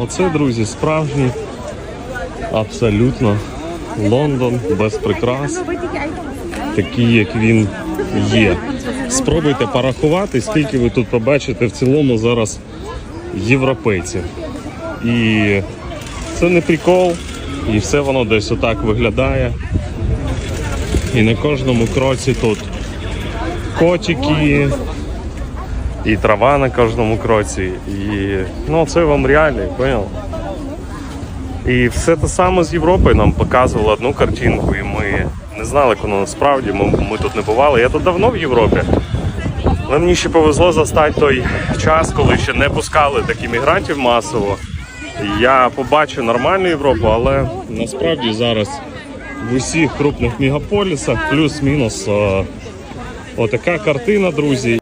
Оце, друзі, справжній, абсолютно Лондон без прикрас, такий, як він є. Спробуйте порахувати, скільки ви тут побачите в цілому зараз європейців. І це не прикол, і все воно десь отак виглядає. І на кожному кроці тут котики, і трава на кожному кроці. І ну, це вам реально, понял? І все те саме з Європою нам показувало одну картинку, і ми не знали, воно насправді. Ми, ми тут не бували. Я тут давно в Європі. Але мені ще повезло застати той час, коли ще не пускали таких мігрантів масово. Я побачив нормальну Європу, але насправді зараз в усіх крупних мегаполісах плюс-мінус е, отака картина, друзі.